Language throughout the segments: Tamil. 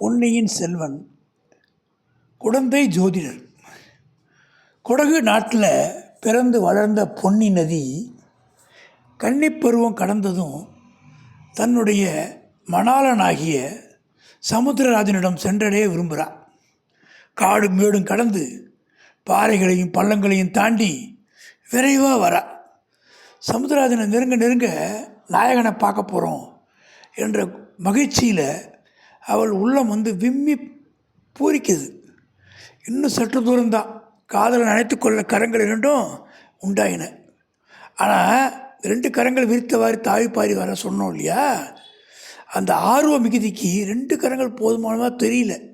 பொன்னியின் செல்வன் குடந்தை ஜோதிடர். குடகு நாட்டில் பிறந்து வளர்ந்த பொன்னி நதி கன்னிப்பருவம் கடந்ததும் தன்னுடைய மணாளனாகிய சமுத்திரராஜனிடம் சென்றடைய விரும்புகிறாள் காடு மேடும் கடந்து பாறைகளையும் பள்ளங்களையும் தாண்டி விரைவாக வரா. சமுத்திரராஜனை நெருங்க நெருங்க நாயகனை பார்க்க போகிறோம் என்ற மகிழ்ச்சியில் அவள் உள்ளம் வந்து விம்மி பூரிக்குது. இன்னும் சற்று தூரம்தான். காதலை நினைத்து கொள்ள கரங்கள் இரண்டும் உண்டாயின. ஆனால் ரெண்டு கரங்கள் விரித்தவாறு தாவி பாரி வர சொன்னோம் இல்லையா? அந்த ஆர்வ மிகுதிக்கு ரெண்டு கரங்கள் போதுமானதாக தெரியல.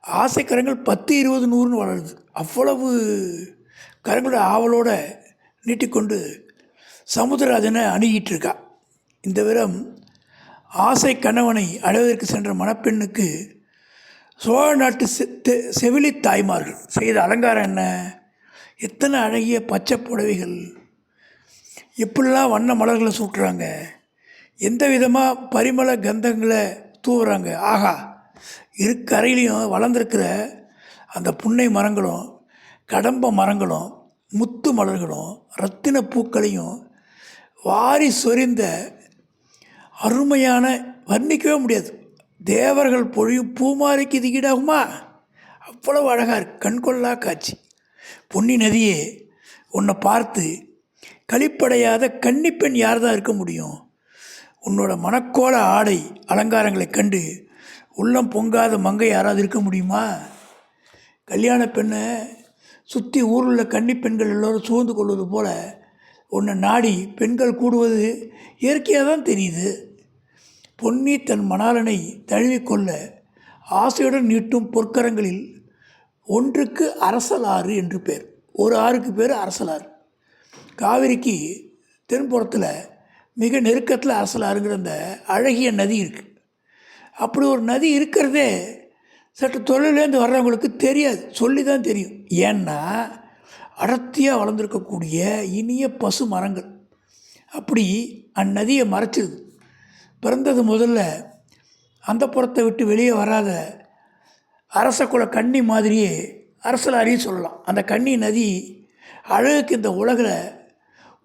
ஆசை கரங்கள் பத்து இருபது நூறுன்னு வளருது. அவ்வளவு கரங்களோட ஆவலோடு நீட்டிக்கொண்டு சமுத்திரராஜனை அணுகிட்டு இருக்கா. இந்த விரம் ஆசை கணவனை அடைவதற்கு சென்ற மணப்பெண்ணுக்கு சோழ நாட்டு செ செவிலி தாய்மார்கள் செய்த அலங்காரம் என்ன? எத்தனை அழகிய பச்சை புடவைகள்? எப்படிலாம் வண்ண மலர்களை சூட்டுறாங்க? எந்த விதமாக பரிமள கந்தங்களை தூவுறாங்க? ஆகா இருக்கரையிலையும் வளர்ந்துருக்கிற அந்த புன்னை மரங்களும் கடம்ப மரங்களும் முத்து மலர்களும் ரத்தின பூக்களையும் வாரி சொரிந்த அருமையான வர்ணிக்கவே முடியாது. தேவர்கள் பொழியும் பூமாரிக்கு இது ஈடாகுமா? அவ்வளவு அழகாக இருக்கு. கண்கொள்ளா காட்சி. பொன்னி நதியே உன்னை பார்த்து களிப்படையாத கன்னிப்பெண் யார் தான் இருக்க முடியும்? உன்னோட மனக்கோல ஆடை அலங்காரங்களை கண்டு உள்ளம் பொங்காத மங்கை யாராவது இருக்க முடியுமா? கல்யாண பெண்ணை சுற்றி ஊரில் கன்னிப்பெண்கள் கன்னி பெண்கள் எல்லோரும் சூழ்ந்து கொள்வது போல் ஒன்று நாடி பெண்கள் கூடுவது இயற்கையாக தான் தெரியுது. பொன்னி தன் மணாலனை தழுவிக்கொள்ள ஆசையுடன் நீட்டும் பொற்கரங்களில் ஒன்றுக்கு அரசலாறு என்று பேர். ஒரு ஆறுக்கு பேர் அரசலாறு காவிரிக்கு தென்புறத்தில் மிக நெருக்கத்தில் அரசலாறுங்கிற அந்த அழகிய நதி இருக்குது அப்படி ஒரு நதி இருக்கிறதே சற்று தொழிலேருந்து வர்றவங்களுக்கு தெரியாது. சொல்லி தான் தெரியும். ஏன்னா அடர்த்தியாக வளர்ந்துருக்கக்கூடிய இனிய பசு மரங்கள். அப்படி அந்நதியை மறைச்சிருது. பிறந்தது முதல்ல அந்த புறத்தை விட்டு வெளியே வராத அரச குல கன்னி மாதிரியே அரசலாரியும் சொல்லலாம். அந்த கன்னி நதி அழகுக்கு இந்த உலகில்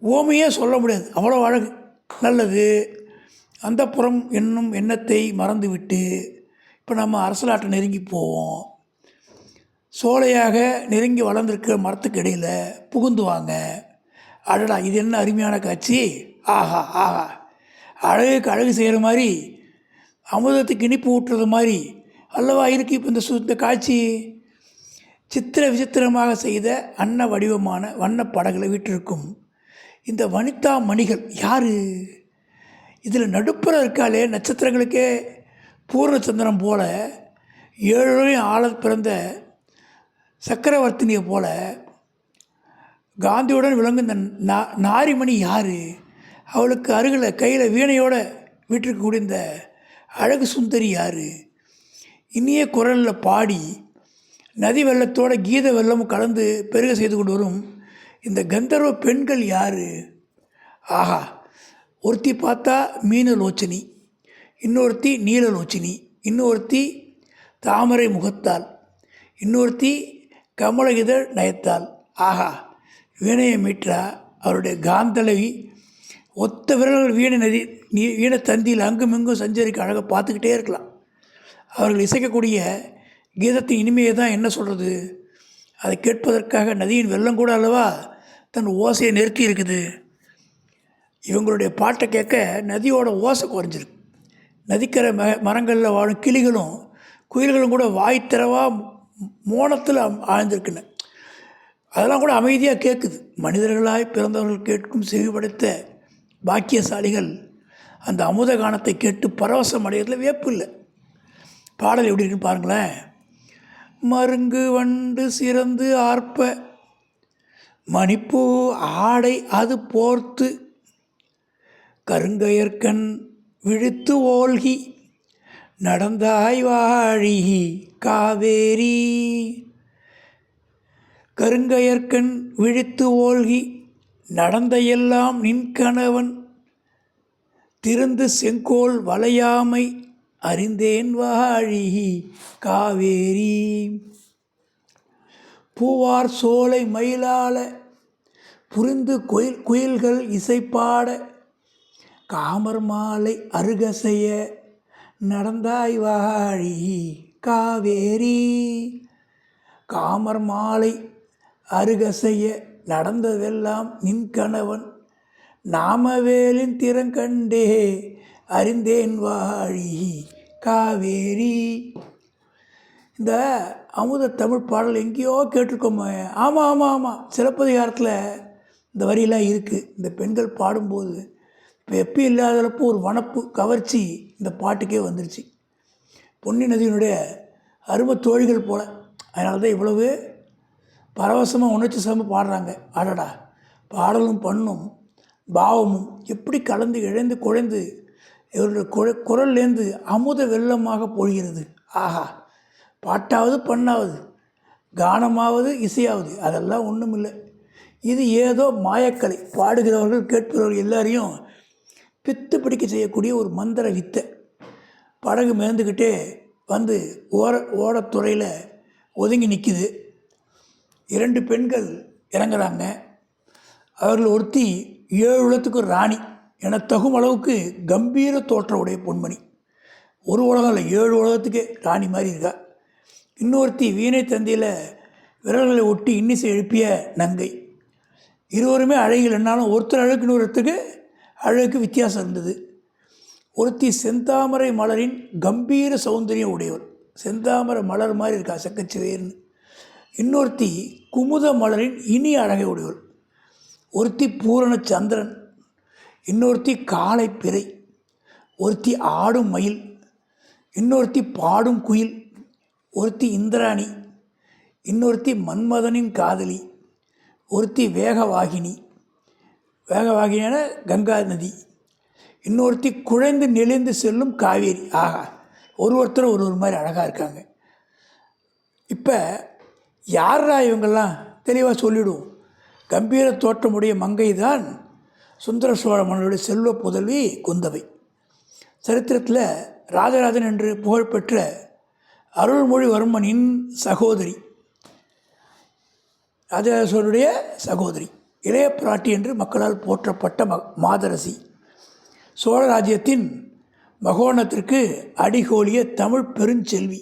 ஓமையே சொல்ல முடியாது. அவ்வளோ அழகு. நல்லது. அந்த புறம் என்னும் எண்ணத்தை மறந்துவிட்டு இப்போ நம்ம அரசலாட்டை நெருங்கி போவோம். சோலையாக நெருங்கி வளர்ந்துருக்கிற மரத்துக்கு இடையில் புகுந்துவாங்க அடடா இது என்ன அருமையான காட்சி? ஆஹா ஆஹா. அழகுக்கு அழகு செய்கிற மாதிரி அமுதத்துக்கு இனிப்பு ஊட்டுறது மாதிரி. அல்லவா இருக்கு இப்போ இந்த சு இந்த காட்சி? சித்திர விசித்திரமாக செய்த அன்ன வடிவமான வண்ண படகளை வீட்டிருக்கும் இந்த வனிதா மணிகள் யார்? இதில் நடுப்புற இருக்காளே நட்சத்திரங்களுக்கே பூர்ணச்சந்திரம் போல ஏழையும் ஆள பிறந்த சக்கரவர்த்தினியை போல காந்தியுடன் விளங்கும் இந்த நா நாரிமணி யார்? அவளுக்கு அருகில் கையில் வீணையோடு வீட்டிற்கு இந்த அழகு சுந்தரி யார்? இனிய குரலில் பாடி நதி வெள்ளத்தோட கீத வெள்ளமும் கலந்து பெருக செய்து கொண்டு வரும் இந்த கந்தர்வ பெண்கள் யார்? ஆஹா ஒருத்தி பார்த்தா மீனலோச்சனி இன்னொருத்தி நீலலோச்சினி இன்னொருத்தி தாமரை முகத்தால் இன்னொருத்தி கமல இதழ் நயத்தால். ஆஹா வீணையை மீட்டா அவருடைய காந்தலவி ஒத்த விரல்கள் வீணை நதி நீ வீணை தந்தியில் அங்கும் இங்கும் சஞ்சரிக்க அழகாக பார்த்துக்கிட்டே இருக்கலாம். அவர்கள் இசைக்கக்கூடிய கீதத்தின் இனிமையை தான் என்ன சொல்கிறது அதை கேட்பதற்காக நதியின் வெள்ளம் கூட அல்லவா? தன் ஓசையை நிறுத்தி இருக்குது. இவங்களுடைய பாட்டை கேட்க நதியோட ஓசை குறைஞ்சிருக்கு. நதிக்கரை ம மரங்களில் வாழும் கிளிகளும் குயில்களும் கூட வாய் திறவாக மோனத்தில் ஆழ்ந்திருக்குன்னு அதெல்லாம் கூட அமைதியாக கேட்குது மனிதர்களாய் பிறந்தவர்கள் கேட்கும் செவிப்படுத்த பாக்கியசாலிகள் அந்த அமுத கானத்தை கேட்டு பரவசம் அடைகிறதுல வேப்பு இல்லை. பாடல் எப்படி இருக்குன்னு பாருங்களேன். மருங்கு வண்டு சிறந்து ஆர்ப்ப மணிப்பூ ஆடை அது போர்த்து கருங்கையர்கண் விழித்து ஓல்கி நடந்தாய் வாழி காவேரி. கருங்கையர்கண் விழித்து ஓல்கி நடந்த எல்லாம் நின் கணவன். திருந்து செங்கோல் வளையாமை அறிந்தேன் வாழி காவேரி. பூவார் சோலை மயிலால புரிந்து குயில் குயில்கள் இசைப்பாட காமர் மாலை அருகசைய நடந்தாய் வாழி காவேரி. காமர் மாலை அருகசைய நடந்ததெல்லாம் நின் கணவன். நாமவேலின் திறங்கண்டே அறிந்தேன் வாழி காவேரி. இந்த அமுத தமிழ் பாடல் எங்கேயோ கேட்டிருக்கோமே. ஆமாம் ஆமாம் ஆமாம் சிலப்பதிகாரத்தில் இந்த வரியெல்லாம் இருக்குது இந்த பெண்கள் பாடும்போது இப்போ இல்லாத இல்லாதப்போ ஒரு வனப்பு கவர்ச்சி இந்த பாட்டுக்கே வந்துருச்சு. பொன்னி நதியினுடைய அருமை தோழிகள் போல். அதனால தான் இவ்வளவு பரவசமாக உணர்ச்சி சாமி பாடுறாங்க. அடடா பாடலும் பண்ணும் பாவமும் எப்படி கலந்து இழைந்து குழைந்து இவருடைய குழ குரல்லேருந்து அமுத வெள்ளமாக பொழிகிறது. ஆஹா பாட்டாவது பண்ணாவது கானமாவது இசையாவது அதெல்லாம் ஒன்றும் இல்லை இது ஏதோ மாயக்கலை. பாடுகிறவர்கள் கேட்கிறவர்கள் எல்லாரையும் பித்து பிடிக்க செய்யக்கூடிய ஒரு மந்திர வித்தை. படகு மேந்துக்கிட்டே வந்து ஓர ஓடத்துறையில் ஒதுங்கி நிற்கிது இரண்டு பெண்கள் இறங்குறாங்க. அவர்கள் ஒருத்தி ஏழு உலகத்துக்கு ராணி என தகும் அளவுக்கு கம்பீர தோற்ற உடைய பொன்மணி. ஒரு உலகம் இல்லை ஏழு உலகத்துக்கே ராணி மாதிரி இருக்கா. இன்னொருத்தி வீணை தந்தியில் விரல்களை ஒட்டி இன்னிசை எழுப்பிய நங்கை. இருவருமே அழகில் என்னாலும் ஒருத்தர் அழகுக்கு இன்னொருத்தருக்கு அழகுக்கு வித்தியாசம் இருந்தது. ஒருத்தி செந்தாமரை மலரின் கம்பீர சௌந்தரியம் உடையவர் செந்தாமரை மலர் மாதிரி இருக்கா செக்கச்சிவேர்னு இன்னொருத்தி குமுத மலரின் இனி அழகை உடையவர் ஒருத்தி பூரண சந்திரன். இன்னொருத்தி காளை பிறை. ஒருத்தி ஆடும் மயில். இன்னொருத்தி பாடும் குயில். ஒருத்தி இந்திராணி. இன்னொருத்தி மன்மதனின் காதலி. ஒருத்தி வேகவாகினி. வேக வகையான கங்கா நதி. இன்னொருத்தி குழைந்து நெளிந்து செல்லும் காவேரி. ஆகா ஒரு ஒருத்தர் ஒரு ஒரு மாதிரி அழகாக இருக்காங்க. இப்போ யாரா இவங்கெல்லாம் தெளிவாக சொல்லிவிடுவோம் கம்பீர தோற்றமுடைய மங்கை தான் சுந்தர சோழ மன்னருடைய செல்வ புதல்வி குந்தவை. சரித்திரத்தில் ராஜராஜன் என்று புகழ்பெற்ற அருள்மொழிவர்மனின் சகோதரி. ராஜராஜ சோழனுடைய சகோதரி. இளைய பிராட்டி என்று மக்களால் போற்றப்பட்ட ம மாதரசி. சோழ ராஜ்யத்தின் மகோணத்திற்கு அடிகோலிய தமிழ் பெருஞ்செல்வி.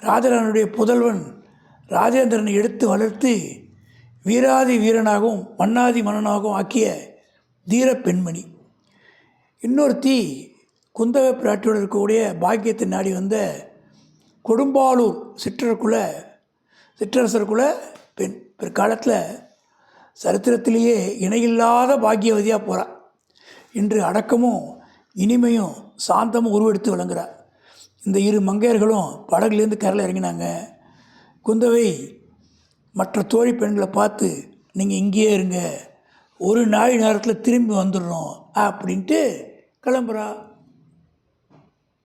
ராஜராஜனுடைய புதல்வன் ராஜேந்திரனை எடுத்து வளர்த்து வீராதி வீரனாகவும் மன்னாதி மன்னனாகவும் ஆக்கிய தீர பெண்மணி. இன்னொருத்தி குந்தவ பிராட்டியோடு இருக்கக்கூடிய பாக்கியத்தை நாடி வந்த கொடும்பாலூர் சிற்றருக்குள்ள சிற்றரசருக்குள்ள பெண். பிற்காலத்தில் சரித்திரத்திலேயே இணையில்லாத பாக்கியவதியாக போகிறாள் இன்று அடக்கமும் இனிமையும் சாந்தமும் உருவெடுத்து விளங்குறார் இந்த இரு மங்கையர்களும் படகுலேருந்து கரையில் இறங்கினாங்க. குந்தவை மற்ற தோழி பெண்களை பார்த்து நீங்கள் இங்கேயே இருங்க. ஒரு நாள் நேரத்தில் திரும்பி வந்துடுறோம். அப்படின்ட்டு கிளம்புறா.